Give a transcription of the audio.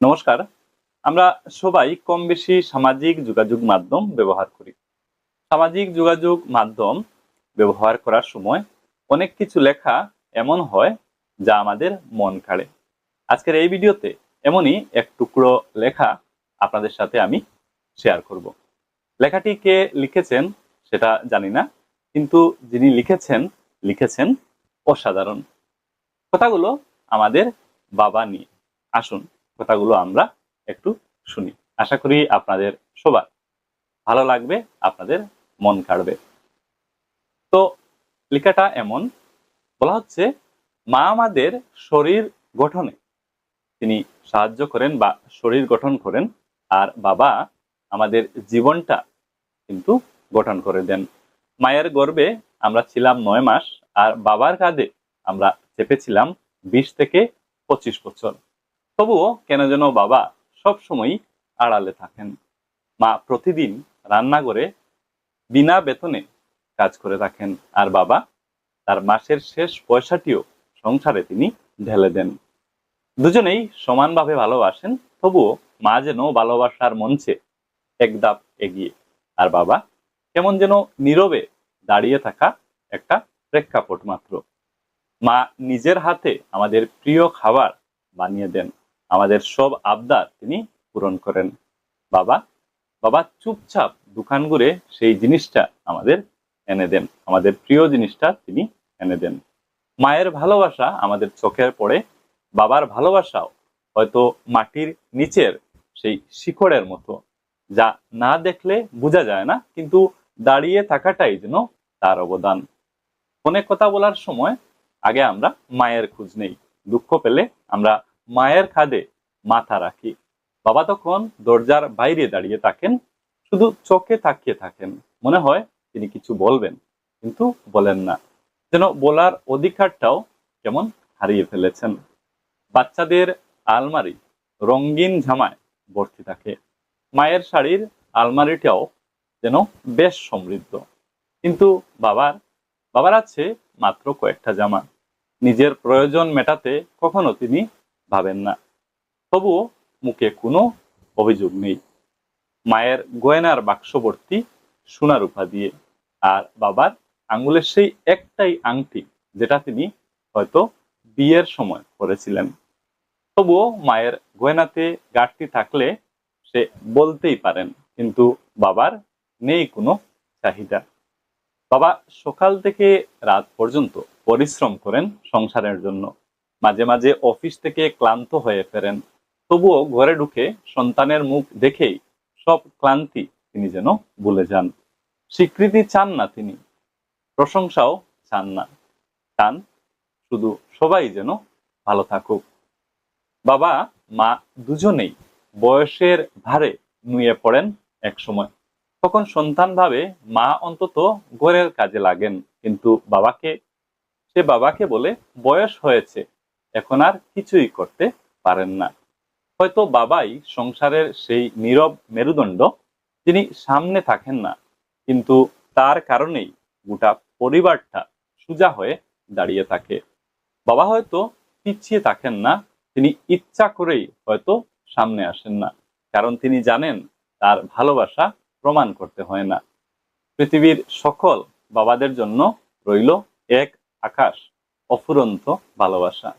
নমস্কার। আমরা সবাই কম বেশি সামাজিক যোগাযোগ মাধ্যম ব্যবহার করি। সামাজিক যোগাযোগ মাধ্যম ব্যবহার করার সময় অনেক কিছু লেখা এমন হয় যা আমাদের মন কাড়ে। আজকের এই ভিডিওতে এমনই এক টুকরো লেখা আপনাদের সাথে আমি শেয়ার করব। লেখাটি কে লিখেছেন সেটা জানি না, কিন্তু যিনি লিখেছেন লিখেছেন অসাধারণ। কথাগুলো আমাদের বাবা নিয়ে। আসুন কথাগুলো আমরা একটু শুনি। আশা করি আপনাদের সবার ভালো লাগবে, আপনাদের মন কাড়বে তো লেখাটা এমন, বলা হচ্ছে, মা আমাদের শরীর গঠনে। তিনি সাহায্য করেন বা শরীর গঠন করেন, আর বাবা আমাদের জীবনটা কিন্তু গঠন করে দেন। মায়ের গর্ভে আমরা ছিলাম নয় মাস, আর বাবার কাঁধে আমরা চেপেছিলাম বিশ থেকে পঁচিশ বছর। তবুও কেন যেন বাবা সব সময় আড়ালে থাকেন। মা প্রতিদিন রান্না করে বিনা বেতনে কাজ করে থাকেন আর বাবা তার মাসের শেষ পয়সাটিও সংসারে তিনি ঢেলে দেন। দুজনেই সমানভাবে ভালোবাসেন, তবুও মা যেন ভালোবাসার মঞ্চে এক ধাপ এগিয়ে আর বাবা কেমন যেন নীরবে দাঁড়িয়ে থাকা একটা প্রেক্ষাপট মাত্র। মা নিজের হাতে আমাদের প্রিয় খাবার বানিয়ে দেন। আমাদের সব আবদার তিনি পূরণ করেন। বাবা বাবা চুপচাপ দোকান ঘুরে সেই জিনিসটা আমাদের এনে দেন। আমাদের প্রিয় জিনিসটা তিনি এনে দেন। মায়ের ভালোবাসা আমাদের চোখের পড়ে, বাবার ভালোবাসাও হয়তো মাটির নিচের সেই শিকড়ের মতো, যা না দেখলে বোঝা যায় না, কিন্তু দাঁড়িয়ে থাকাটাই যেন তার অবদান। ফোনে কথা বলার সময় আগে আমরা মায়ের খোঁজ নেই। দুঃখ পেলে আমরা মায়ের খাদে মাথা রাখি। বাবা তখন দরজার বাইরে দাঁড়িয়ে থাকেন, শুধু চোখে তাকিয়ে থাকেন। মনে হয় তিনি কিছু বলবেন, কিন্তু বলেন না। যেন বলার অধিকারটাও কেমন হারিয়ে ফেলেছেন। বাচ্চাদের আলমারি রঙিন ঝামায় ভর্তি থাকে। মায়ের শাড়ির আলমারিটাও যেন বেশ সমৃদ্ধ। কিন্তু বাবার বাবার আছে মাত্র কয়েকটা জামা। নিজের প্রয়োজন মেটাতে কখনো তিনি ভাবেন না। তবুও মুখে কোনো অভিযোগ নেই। মায়ের গয়নার বাক্সবর্তী সোনা রূপা দিয়ে। আর বাবার আঙুলের সেই একটাই আংটি যেটা তিনি হয়তো বিয়ের সময় করেছিলেন তবুও মায়ের গয়নাতে গাঠটি থাকলে সে বলতেই পারেন, কিন্তু বাবার নেই কোনো চাহিদা। বাবা সকাল থেকে রাত পর্যন্ত পরিশ্রম করেন সংসারের জন্য। মাঝে মাঝে অফিস থেকে ক্লান্ত হয়ে ফেরেন। তবুও ঘরে ঢুকে সন্তানের মুখ দেখেই সব ক্লান্তি তিনি যেন ভুলে যান। স্বীকৃতি চান না তিনি, প্রশংসাও চান না। চান শুধু সবাই যেন ভালো থাকুক। বাবা, মা দুজনেই বয়সের ভারে নুয়ে পড়েন এক সময় তখন সন্তান ভাবে মা অন্তত ঘরের কাজে লাগেন, কিন্তু বাবাকে, সে বাবাকে বলে বয়স হয়েছে এখন আর কিছুই করতে পারেন না। হয়তো বাবাই সংসারের সেই নীরব মেরুদণ্ড যিনি সামনে থাকেন না, কিন্তু তার কারণেই গোটা পরিবারটা সোজা হয়ে দাঁড়িয়ে থাকে। বাবা হয়তো পিছিয়ে থাকেন না, তিনি ইচ্ছা করেই হয়তো সামনে আসেন না, কারণ তিনি জানেন তার ভালোবাসা প্রমাণ করতে হয় না। পৃথিবীর সকল বাবাদের জন্য রইল এক আকাশ অফুরন্ত ভালোবাসা।